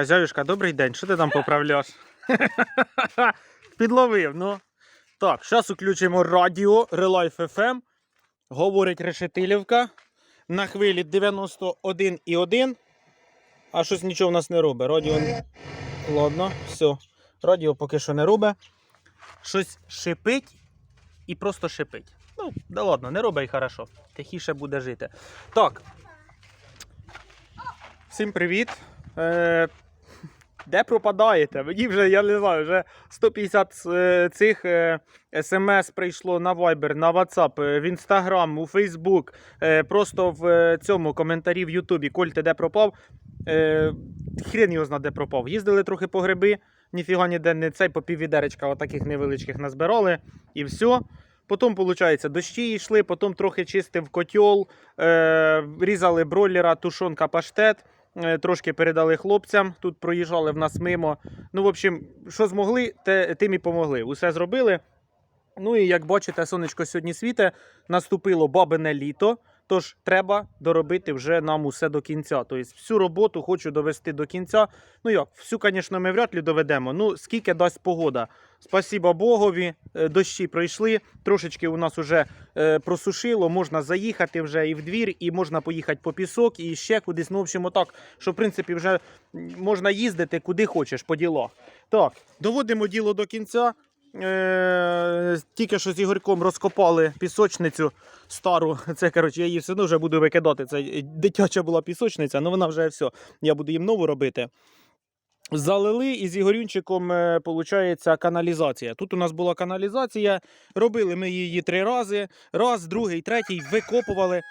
Хазяюшка, добрий день. Що ти там поправляш? Підловив, ну. Так, зараз включимо радіо Relife FM. Говорить Решетилівка. На хвилі 91,1. А щось нічого в нас не робить. Радіо. Ладно, все. Радіо поки що не робить. Щось шипить і просто шипить. Ну, да ладно, не робить хорошо. Тихіше буде жити. Так. Всім привіт. Е, де пропадаєте? Мені вже, я не знаю, вже 150 е, цих е, смс прийшло на Viber, на WhatsApp, е, в Instagram, у Facebook, просто в цьому коментарі в Ютубі. Коль ти де пропав? Хрен його зна, де пропав. Їздили трохи по гриби, ніфіга ніде не цей по піввідеречка отаких невеличких назбирали і все. Потім, виходить, дощі йшли, потім трохи чистив котел, е, різали бройлера, тушонка, паштет. Е, Трошки передали хлопцям, тут проїжджали в нас мимо. Ну, в общем, що змогли, те, тим і помогли. Усе зробили. Ну і як бачите, сонечко сьогодні світе, наступило бабине літо. Тож треба доробити вже нам усе до кінця. Тобто всю роботу хочу довести до кінця. Ну як, всю, звісно, ми вряд ли доведемо. Ну, скільки дасть погода. Спасіба Богові, е, дощі пройшли. Трошечки у нас вже е, просушило, можна заїхати вже і в двір, і можна поїхати по пісок, і ще кудись. Ну, в общем, отак, що в принципі вже можна їздити куди хочеш по ділах. Так, доводимо діло до кінця. Е, тільки що з Ігорьком розкопали пісочницю стару. Це коротше, я її все одно вже буду викидати. Це е, дитяча була пісочниця, але вона вже все. Я буду їм нову робити. Залили і з Ігорюнчиком, виходить, каналізація. Тут у нас була каналізація, робили ми її три рази. Раз, другий, третій, викопували.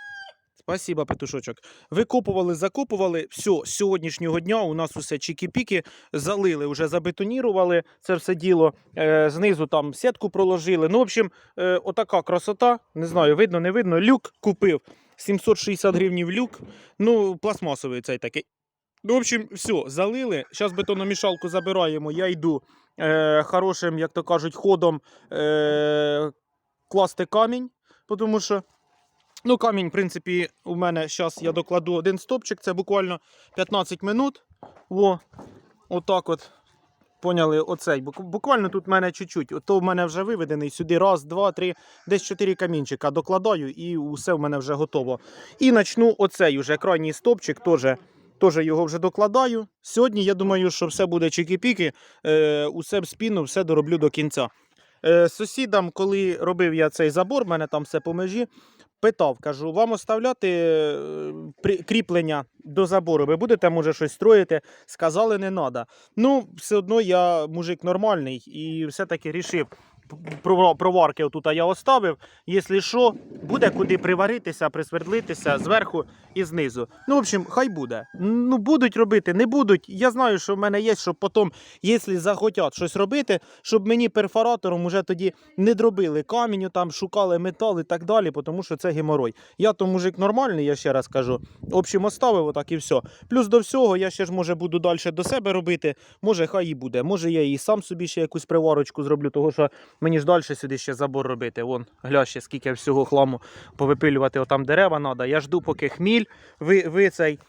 Спасибо, петушочок. Викопували, закопували. Все, з сьогоднішнього дня у нас усе чікі-піки, залили, вже забетонірували це все діло. Е, знизу там сітку проложили. Ну, в общем, е, отака красота. Не знаю, видно, не видно. Люк купив. 760 гривнів люк. Ну, пластмасовий цей такий. Ну, в общем, все, залили. Зараз бетономішалку забираємо. Я йду е, хорошим, як то кажуть, ходом е, класти камінь, тому що. Ну, камінь, в принципі, у мене зараз я докладу один стопчик, це буквально 15 минут. Во, отак от. Поняли, оцей. Буквально тут в мене чуть-чуть. Ото в мене вже виведений сюди. Раз, два, три, десь чотири камінчика докладаю і усе в мене вже готово. І почну оцей уже крайній стопчик теж. Теж його вже докладаю. Сьогодні я думаю, що все буде чики-піки, е, усе в спіну, все дороблю до кінця. Е, сусідам, коли робив я цей забор, в мене там все по межі, питав, кажу, вам оставляти е, кріплення до забору, ви будете, може, щось строїти? Сказали, не треба. Ну, все одно я мужик нормальний і все-таки рішив. Про- Проварки отут я оставив. Якщо що, буде куди приваритися, присвердлитися зверху і знизу. Ну, в общем, хай буде. Ну, будуть робити, не будуть. Я знаю, що в мене є, щоб потім, якщо захотять щось робити, щоб мені перфоратором уже тоді не дробили камінь, там шукали метал і так далі, тому що це геморой. Я то мужик нормальний, я ще раз кажу. В общем, оставив отак і все. Плюс до всього, я ще ж може буду далі до себе робити. Може, хай і буде. Може, я і сам собі ще якусь приварочку зроблю, того що мені ж далі сюди ще забор робити. Вон, гля ще скільки всього хламу повипилювати, отам дерева треба. Я жду, поки хміль ви, ви цей.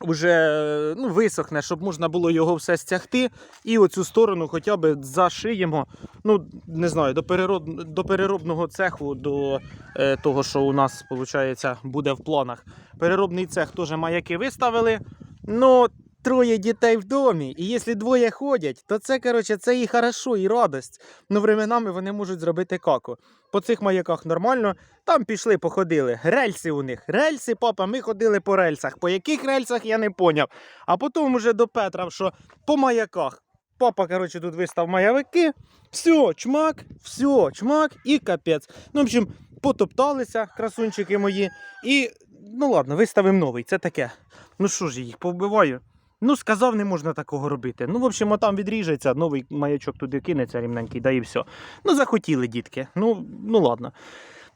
Вже ну, висохне, щоб можна було його все стягти, і оцю сторону хоча б зашиємо. Ну, не знаю, до, перероб... до переробного цеху, до е, того, що у нас виходить, буде в планах. Переробний цех теж маяки виставили. Ну, троє дітей в домі. І якщо двоє ходять, то це, коротше, це і хорошо, і радость. Ну, временами вони можуть зробити каку. По цих маяках нормально. Там пішли, походили. Рельси у них. Рельси, папа, ми ходили по рельсах. По яких рельсах я не поняв. А потім уже до Петра, що по маяках. Папа, коротше, тут вистав маявики. Все, чмак, все, чмак і капець. Ну, в общем, потопталися красунчики мої. І, ну ладно, виставимо новий. Це таке. Ну що ж, їх повбиваю. Ну, сказав, не можна такого робити. Ну, в общем, там відріжеться, новий маячок туди кинеться рівненький, да і все. Ну, захотіли, дітки. Ну, ну ладно.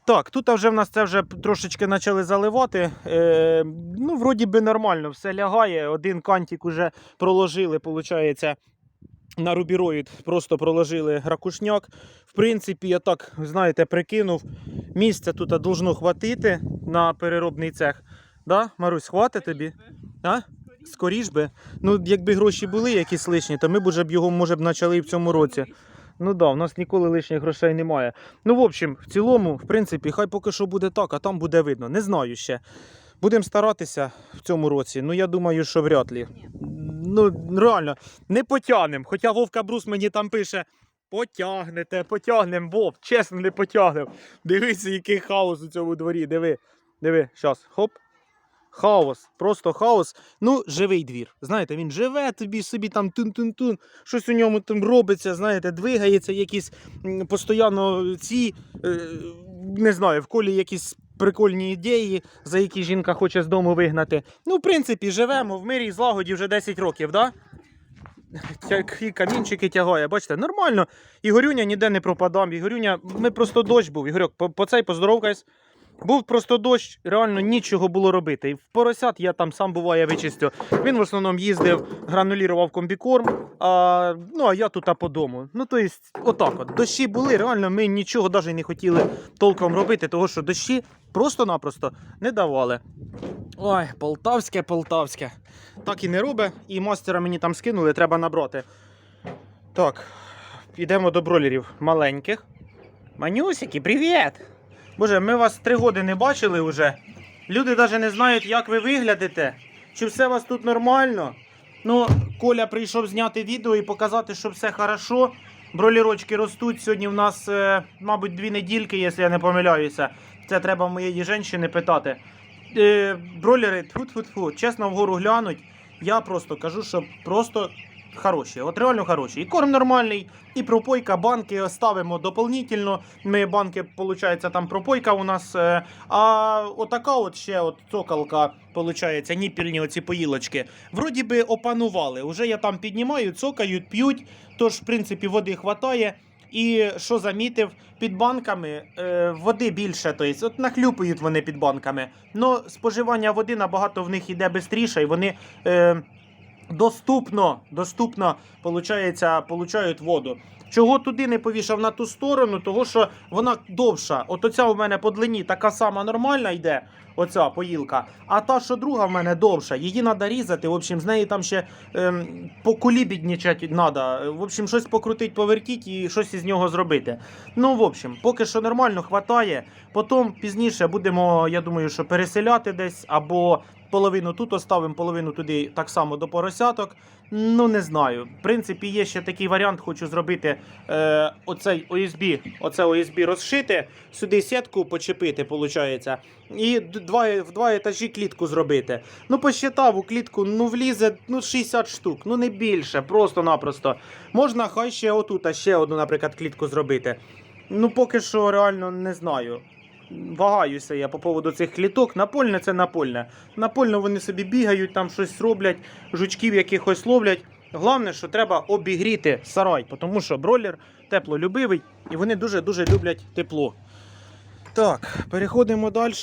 Так, тут вже в нас це вже трошечки почали заливати. Е, ну, вроді би нормально, все лягає. Один кантик уже проложили, виходить, на рубіроїд просто проложили ракушняк. В принципі, я так, знаєте, прикинув. Місця тут должно хватити на переробний цех. Да, Марусь, хватить тобі? А? Скоріш би. Ну, якби гроші були якісь лишні, то ми б уже б його, може б, почали і в цьому році. Ну да, в нас ніколи лишніх грошей немає. Ну, в общем, в цілому, в принципі, хай поки що буде так, а там буде видно. Не знаю ще. Будемо старатися в цьому році. Ну, я думаю, що вряд ли. Ну, реально, не потягнем. Хоча Вовка Брус мені там пише: потягнете, потягнем, Вов, чесно, не потягнем. Дивися, який хаос у цьому дворі. Диви, диви, щас, хоп. Хаос, просто хаос. Ну, живий двір. Знаєте, він живе тобі собі там тун-тун-тун, щось у ньому там робиться, знаєте, двигається якісь постійно ці, е, не знаю, в колі якісь прикольні ідеї, за які жінка хоче з дому вигнати. Ну, в принципі, живемо в мирі і злагоді вже 10 років, да? Такі камінчики тягає, бачите, нормально. Ігорюня ніде не пропадав. Ігорюня, ми просто дощ був. Ігорьок, по, по цей поздоровкайся. Був просто дощ, реально нічого було робити. В поросят я там сам буває вичистю. Він в основному їздив, гранулірував комбікорм, а, ну а я тут а по дому. Ну, то есть, отак от. Дощі були, реально ми нічого навіть не хотіли толком робити, тому що дощі просто-напросто не давали. Ой, полтавське, полтавське. Так і не робить, і мастера мені там скинули, треба набрати. Так, йдемо до бролерів маленьких. Манюсики, привіт! Боже, ми вас три роки не бачили вже. Люди навіть не знають, як ви виглядите. Чи все у вас тут нормально? Ну, Коля прийшов зняти відео і показати, що все хорошо. Бролірочки ростуть. Сьогодні в нас, е, мабуть, дві недільки, якщо я не помиляюся. Це треба моєї жінки питати. Е, бролери, тьфу-тьфу-тьфу, чесно вгору глянуть. Я просто кажу, що просто хороші. От реально хороші. І корм нормальний, і пропойка, банки ставимо дополнительно. Ми банки, виходить, там пропойка у нас. е, А отака от ще от цоколка, виходить, ніпільні оці поїлочки. Вроді би опанували. Уже я там піднімаю, цокають, п'ють. Тож, в принципі, води хватає. І що замітив, під банками е, води більше, тобто, от нахлюпають вони під банками. Но споживання води набагато в них йде швидше, і вони е, доступно, доступно получається, получають воду. Чого туди не повішав на ту сторону, того що вона довша. От оця у мене по длині така сама нормальна йде, оця поїлка. А та, що друга в мене довша, її треба різати. В общем, з неї там ще ем, по кулібіднічати треба. В общем, щось покрутить, повертіть і щось із нього зробити. Ну, в общем, поки що нормально хватає. Потім пізніше будемо, я думаю, що переселяти десь або половину тут оставимо, половину туди так само до поросяток. Ну, не знаю. В принципі, є ще такий варіант, хочу зробити е, оцей OSB, оце OSB розшити, сюди сітку почепити, виходить, і два, в два етажі клітку зробити. Ну, посчитав у клітку, ну влізе ну, 60 штук, ну не більше, просто-напросто. Можна хай ще отут, а ще одну, наприклад, клітку зробити. Ну, поки що реально не знаю. Вагаюся я по поводу цих кліток. Напольне це напольне. Напольно вони собі бігають, там щось роблять, жучків якихось ловлять. Головне, що треба обігріти сарай, тому що бройлер теплолюбивий і вони дуже-дуже люблять тепло. Так, переходимо далі.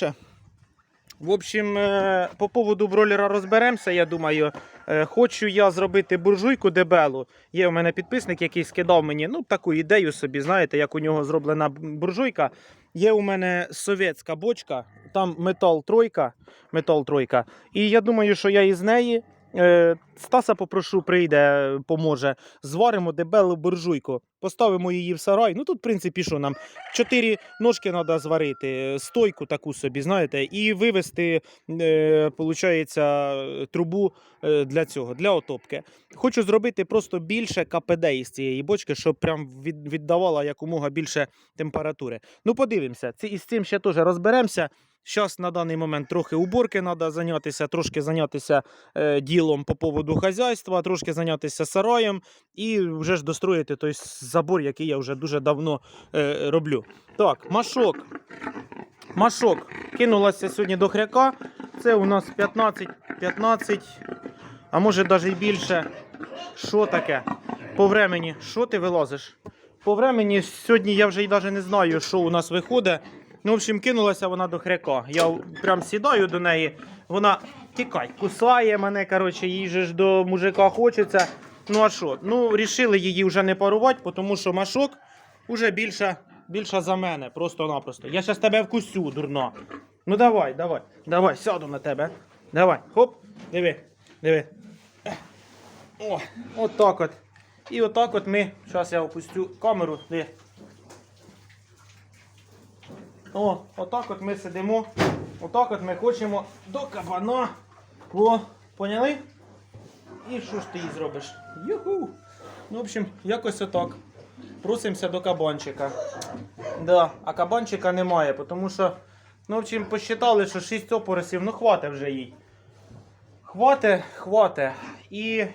В общем, е, по поводу бройлера розберемося, я думаю. Е, Хочу я зробити буржуйку дебелу. Є у мене підписник, який скидав мені ну, таку ідею собі, знаєте, як у нього зроблена буржуйка. Є у мене совєтська бочка, там метал тройка, метал тройка. І я думаю, що я із неї. Е, Стаса попрошу, прийде, поможе. Зваримо дебелу буржуйку, поставимо її в сарай. Ну тут, в принципі, що нам чотири ножки треба зварити, стойку таку собі, знаєте, і вивести, е, трубу е, для цього, для отопки. Хочу зробити просто більше КПД із цієї бочки, щоб прям від, віддавала якомога більше температури. Ну, подивимося, із цим ще теж розберемося. Зараз на даний момент трохи уборки треба зайнятися, трошки зайнятися е, ділом по поводу хазяйства, трошки зайнятися сараєм і вже ж достроїти той забор, який я вже дуже давно е, роблю. Так, машок. Машок. Кинулася сьогодні до хряка. Це у нас 15, 15, а може навіть більше. Що таке? По времені, що ти вилазиш? По времені сьогодні я вже й навіть не знаю, що у нас виходить. Ну, в общем, кинулася вона до хряка. Я прям сідаю до неї, вона тікай, кусає мене, коротше, їй же ж до мужика хочеться. Ну а що? Ну, рішили її вже не парувати, тому що машок уже більша, більша за мене, просто-напросто. Я зараз тебе вкусю, дурно. Ну давай, давай, давай, сяду на тебе. Давай, хоп, диви. Диви. О, от так от. І отак от ми. Зараз я опустю камеру. Диви. О, отак от ми сидимо. Отак от ми хочемо до кабана. О, поняли? І що ж ти їй зробиш? Юху! Ну, в общем, якось отак. Просимося до кабанчика. Да, а кабанчика немає, тому що, ну, в общем, посчитали, що 6 опоросів, ну хвате вже їй. Хвате, хвате. І,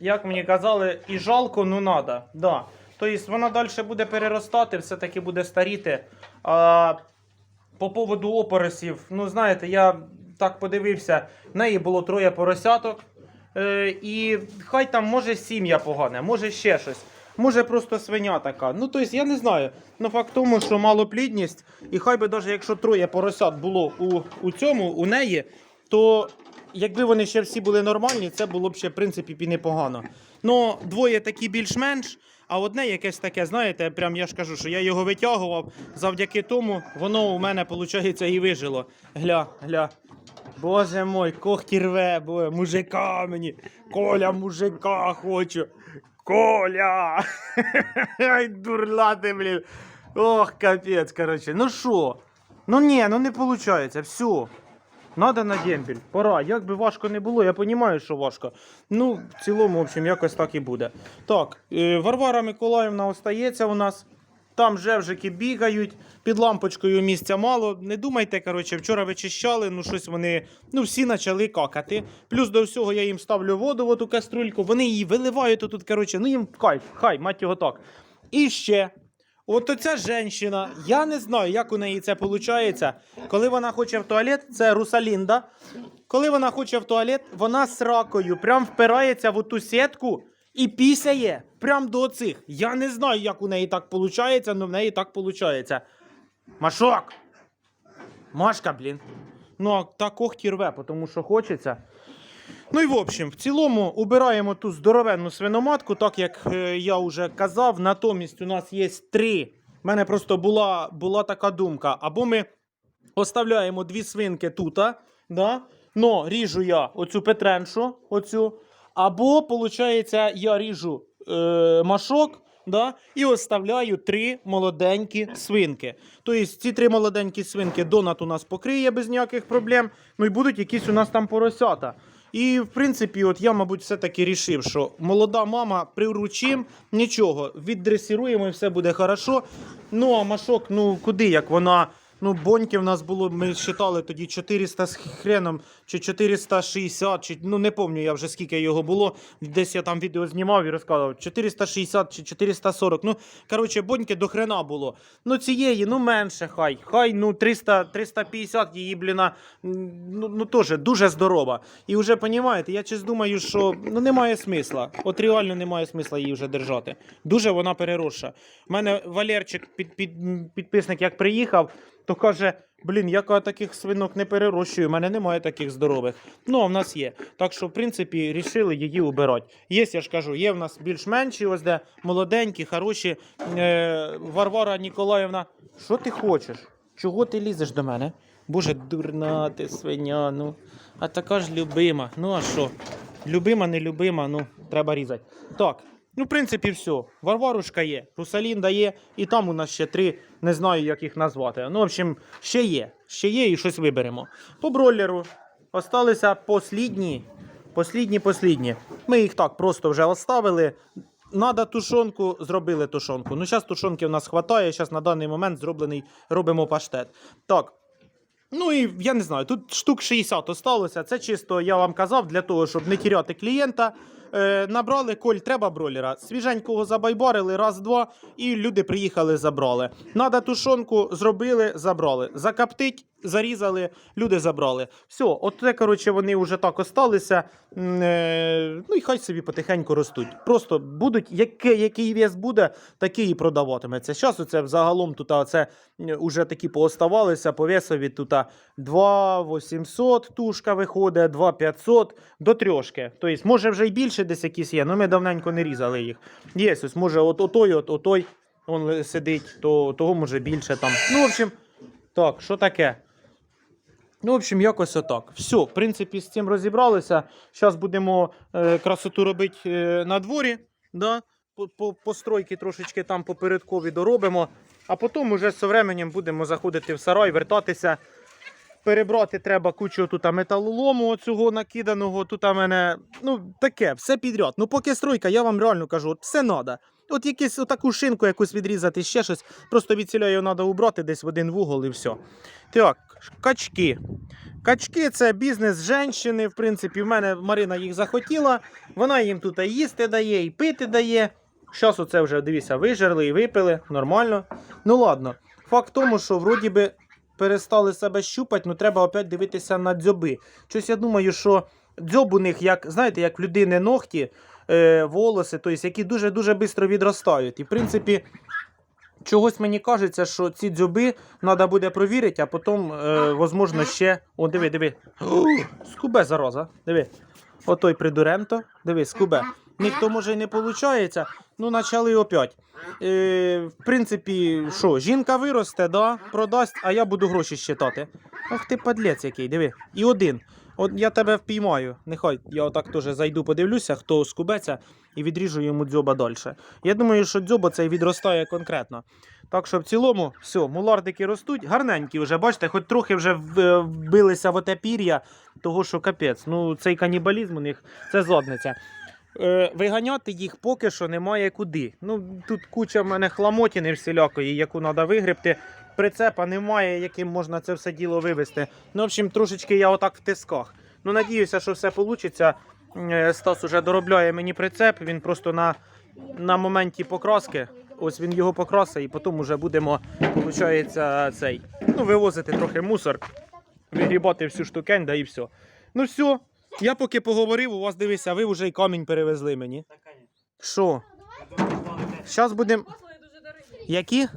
як мені казали, і жалко, ну надо. Да. Тобто вона далі буде переростати, все-таки буде старіти. А по поводу опоросів, ну знаєте, я так подивився, в неї було троє поросяток. Е, і хай там може сім'я погане, може ще щось. Може просто свиня така. Ну, тобто, я не знаю. Ну, факт в тому, що малоплідність, і хай би навіть якщо троє поросят було у, у цьому, у неї, то якби вони ще всі були нормальні, це було б ще, в принципі, і непогано. Ну, двоє такі більш-менш, а одне якесь таке, знаєте, прям я ж кажу, що я його витягував, завдяки тому воно у мене, виходить, і вижило. Гля, гля. Боже мой, когті рве, бо мужика мені. Коля, мужика хочу. Коля! Ай, дурла ти, блін. Ох, капець, короче. Ну що? Ну ні, ну не виходить, все. Надо на демпель. Пора. Як би важко не було, я розумію, що важко. Ну, в цілому, в общем, якось так і буде. Так, е, Варвара Миколаївна остається у нас. Там жевжики бігають, під лампочкою місця мало. Не думайте, коротше, вчора вичищали, ну щось вони ну всі почали какати. Плюс до всього я їм ставлю воду в оту каструльку, вони її виливають тут, коротше, ну їм кайф, хай, мать його так. І ще. От оця жінка, я не знаю, як у неї це виходить. Коли вона хоче в туалет, це Русалінда. Коли вона хоче в туалет, вона з ракою прям впирається в оту сітку і пісяє прям до цих. Я не знаю, як у неї так виходить, але в неї так виходить. Машок! Машка, блін. Ну, а та когті рве, тому що хочеться. Ну і в общем, в цілому убираємо ту здоровенну свиноматку, так як е, я вже казав. Натомість у нас є три. У мене просто була, була така думка. Або ми оставляємо дві свинки тут, да? но ріжу я оцю петреншу, оцю. Або, виходить, я ріжу е, машок. Да, і оставляю три молоденькі свинки. Тобто ці три молоденькі свинки донат у нас покриє без ніяких проблем. Ну і будуть якісь у нас там поросята. І в принципі, от я, мабуть, все-таки рішив, що молода мама приручим, нічого, віддресируємо і все буде хорошо. Ну а машок, ну куди як вона. Ну, боньки в нас було, ми вважали тоді 400 з хреном, чи 460, чи ну не пам'ятаю я вже скільки його було. Десь я там відео знімав і розказував. 460 чи 440. Ну, коротше, боньки до хрена було. Ну, цієї, ну менше хай. Хай ну 300, 350 її, бліна, ну, ну теж дуже здорова. І вже розумієте, я чесно думаю, що ну немає смисла. От реально немає смисла її вже держати. Дуже вона переросша. У мене Валерчик, під, під, підписник, як приїхав, то каже: блін, я таких свинок не перерощую, у мене немає таких здорових. Ну, а в нас є. Так що, в принципі, рішили її убирати. Є, я ж кажу, є в нас більш-менші, ось де молоденькі, хороші. Е, Варвара Ніколаївна, що ти хочеш? Чого ти лізеш до мене? Боже, дурна ти свиня, ну. А така ж любима. Ну а що? Любима, не любима, ну, треба різати. Так. Ну, в принципі, все. Варварушка є, Русалінда є, і там у нас ще три, не знаю, як їх назвати. Ну, в общем, ще є. Ще є і щось виберемо. По бройлеру осталися послідні. Послідні, послідні. Ми їх так просто вже оставили. Надо тушонку, зробили тушонку. Ну, зараз тушонки в нас вистачає, зараз на даний момент зроблений робимо паштет. Так. Ну і я не знаю, тут штук 60 осталося. Це чисто я вам казав для того, щоб не тіряти клієнта. Е, набрали коль, треба бролера. Свіженького забайбарили, раз-два, і люди приїхали, забрали. Надо тушонку, зробили, забрали. Закоптить, зарізали, люди забрали. Все, от це, коротше, вони вже так осталися. Е, ну і хай собі потихеньку ростуть. Просто будуть, який, який вес буде, такий і продаватиметься. Зараз оце взагалом тут оце вже такі пооставалися по весові. Тут 2800 тушка виходить, 2500 до трьошки. Тобто, може вже й більше десь якісь є, але ми давненько не різали їх. Є, ось може от отой, от отой, он сидить, то того може більше там. Ну, в общем, так, що таке? Ну, в общем, якось отак. Все, в принципі, з цим розібралися. Зараз будемо е, красоту робити е, на дворі. Да? По, по, постройки трошечки там попередкові доробимо. А потім уже з временем будемо заходити в сарай, вертатися. Перебрати треба кучу тут металолому оцього накиданого. Тут у мене ну таке, все підряд. Ну, поки стройка, я вам реально кажу, от все треба. От якусь отаку шинку якусь відрізати, ще щось. Просто від його треба убрати десь в один вугол і все. Так, качки. Качки це бізнес жінки. В принципі, в мене Марина їх захотіла. Вона їм тут і їсти дає, і пити дає. Зараз оце вже дивіться, вижерли і випили. Нормально. Ну ладно. Факт в тому, що вроді би перестали себе щупати, ну треба опять дивитися на дзьоби. Щось я думаю, що дзьоб у них, як, знаєте, як в людини ногті, е, волоси, тобто, які дуже-дуже швидко відростають. І в принципі. Чогось мені кажеться, що ці дзьоби треба буде провірити, а потім, е, можливо, ще. О, диви, диви. О, скубе зараза. Диви. Отой придуренто. Диви, скубе. Ніхто може й не виходить. Ну, почали опять. Е, в принципі, що, жінка виросте, да, продасть, а я буду гроші щитати. Ах ти падлець який, диви. І один. От я тебе впіймаю. Нехай я отак теж зайду, подивлюся, хто скубеться, і відріжу йому дзьоба далі. Я думаю, що дзьоба цей відростає конкретно. Так що в цілому, все, мулардики ростуть, гарненькі вже, бачите, хоч трохи вже вбилися в оте пір'я, того що капець. Ну, цей канібалізм у них це задниця. Е, виганяти їх поки що немає куди. Ну, тут куча в мене хламотіни всілякої, яку треба вигребти. Прицепа немає, яким можна це все діло вивезти. Ну, в общем, трошечки я отак в тисках. Ну, надіюся, що все вийде. Стас уже доробляє мені прицеп, він просто на, на моменті покраски. Ось він його покрасить, і потім вже будемо, цей, ну, вивозити трохи мусор, вигрібати всю штукень, да і все. Ну все, я поки поговорив, у вас дивися, ви вже й камінь перевезли мені. Що? Зараз будемо. Які?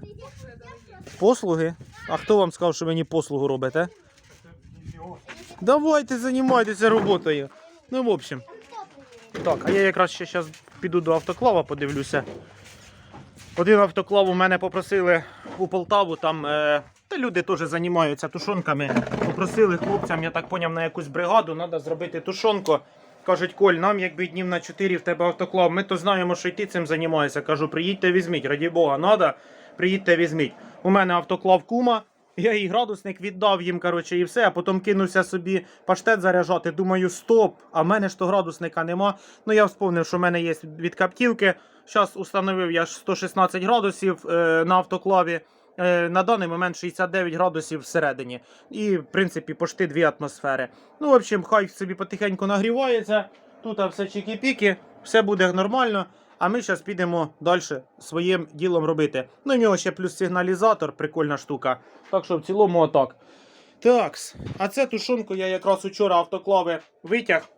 Послуги? А хто вам сказав, що мені послугу робите? Давайте займайтеся роботою. Ну, в общем. Так, а я якраз ще зараз піду до автоклава, подивлюся. Один автоклав у мене попросили у Полтаву, там е, та люди теж займаються тушонками. Попросили хлопцям, я так поняв, на якусь бригаду, треба зробити тушонку. Кажуть, Коль, нам якби днів на 4 в тебе автоклав, ми то знаємо, що й ти цим займаєшся. Кажу, приїдьте, візьміть, раді Бога, надо, приїдьте, візьміть. У мене автоклав кума, я їй градусник віддав їм, коротше, і все, а потім кинувся собі паштет заряджати. Думаю, стоп, а в мене ж то градусника нема. Ну я вспомнив, що в мене є від каптілки. Зараз установив я ж 116 градусів е, на автоклаві. Е, на даний момент 69 градусів всередині. І, в принципі, почти дві атмосфери. Ну, в общем, хай собі потихеньку нагрівається. Тут все чики-піки, все буде нормально. А ми зараз підемо далі своїм ділом робити. Ну, у нього ще плюс сигналізатор, прикольна штука. Так що в цілому отак. Такс. А це тушонку я якраз учора автоклави витяг.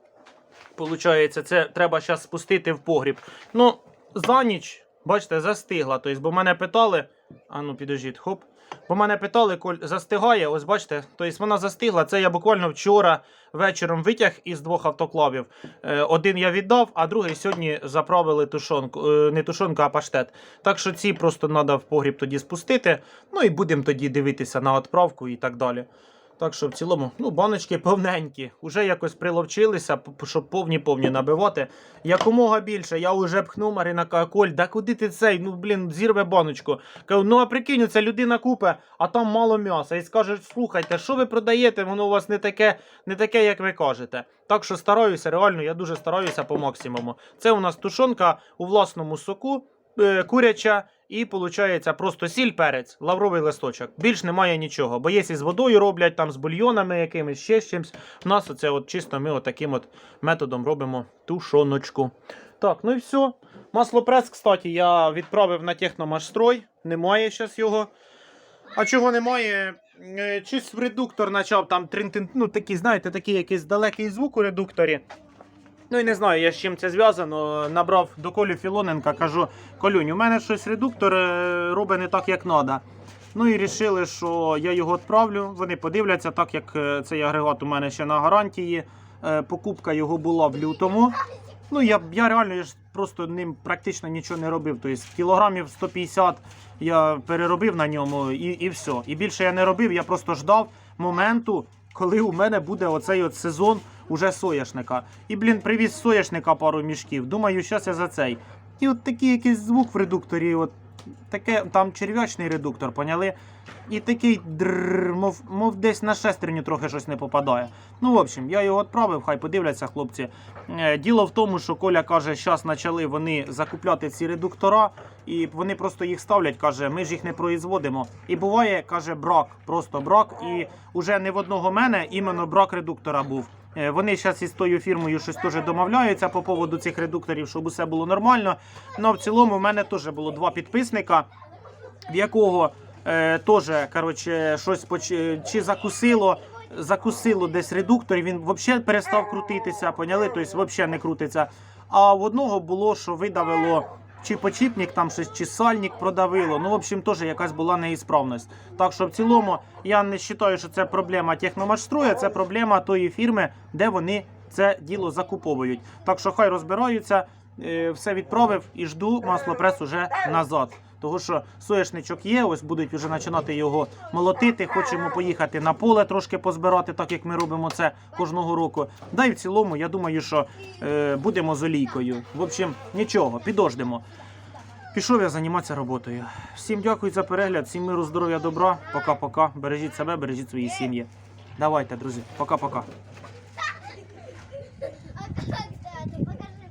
Получається, це треба зараз спустити в погріб. Ну, за ніч, бачите, застигла. Тобто, бо мене питали. А ну, підождіть, хоп. Бо мене питали, коль застигає, ось бачите, тобто вона застигла. Це я буквально вчора вечором витяг із двох автоклавів. Е, один я віддав, а другий сьогодні заправили тушонку, е, не тушонку, а паштет. Так що ці просто треба в погріб тоді спустити. Ну і будемо тоді дивитися на відправку і так далі. Так що в цілому, ну, баночки повненькі. Уже якось приловчилися, щоб повні-повні набивати. Якомога більше. Я вже пхнув Марина каже, Коль, да куди ти цей? Ну, блін, зірве баночку. Кажу, ну а прикинь, це людина купе, а там мало м'яса. І скаже, слухайте, що ви продаєте? Воно у вас не таке, не таке, як ви кажете. Так що стараюся, реально, я дуже стараюся по максимуму. Це у нас тушонка у власному соку. е, Куряча і виходить просто сіль, перець, лавровий листочок. Більш немає нічого. Бо є з водою роблять, там з бульйонами якимись, ще з чимось. У нас оце от чисто ми от таким от методом робимо тушоночку. Так, ну і все. Маслопрес, кстати, я відправив на техномашстрой. Немає зараз його. А чого немає? Е, Чись в редуктор почав там трин ну такий, знаєте, такий якийсь далекий звук у редукторі. Ну і не знаю, я з чим це зв'язано. Набрав до Колі Філоненка, кажу: Колюнь, у мене щось редуктор е, робить не так, як треба. Ну і вирішили, що я його відправлю. Вони подивляться, так як е, цей агрегат у мене ще на гарантії. Е, Покупка його була в лютому. Ну, я, я реально я ж просто ним практично нічого не робив. Тобто кілограмів 150 я переробив на ньому і, і все. І більше я не робив, я просто ждав моменту, коли у мене буде оцей от сезон уже соняшника. І, блін, привіз соняшника пару мішків. Думаю, щас я за цей. І от такий якийсь звук в редукторі, от таке, там черв'ячний редуктор, поняли? І такий дрррр, мов, мов десь на шестерню трохи щось не попадає. Ну, в общем, я його відправив, хай подивляться хлопці. Е, Діло в тому, що Коля каже, зараз почали вони закупляти ці редуктора, і вони просто їх ставлять, каже, ми ж їх не производимо. І буває, каже, брак, просто брак. І вже не в одного мене іменно брак редуктора був. Е, Вони зараз із тою фірмою щось теж домовляються по поводу цих редукторів, щоб усе було нормально. Ну, в цілому, в мене теж було два підписника, в якого е, теж коротше, щось поч... чи закусило. Закусило десь редуктор, і він взагалі перестав крутитися, поняли? Тобто взагалі не крутиться. А в одного було, що видавило чи почіпник там щось, чи сальник продавило. Ну, в общем, теж якась була неісправність. Так що в цілому я не вважаю, що це проблема техномашстроя, це проблема тої фірми, де вони це діло закуповують. Так що хай розбираються, е, все відправив і жду маслопрес уже назад. Того що соняшничок є, ось будуть вже починати його молотити. Хочемо поїхати на поле трошки позбирати, так як ми робимо це кожного року. Да і в цілому, я думаю, що е, будемо з олійкою. В общем, нічого, підождемо. Пішов я займатися роботою. Всім дякую за перегляд, всім миру, здоров'я, добра. Пока-пока. Бережіть себе, бережіть свої сім'ї. Давайте, друзі, пока-пока.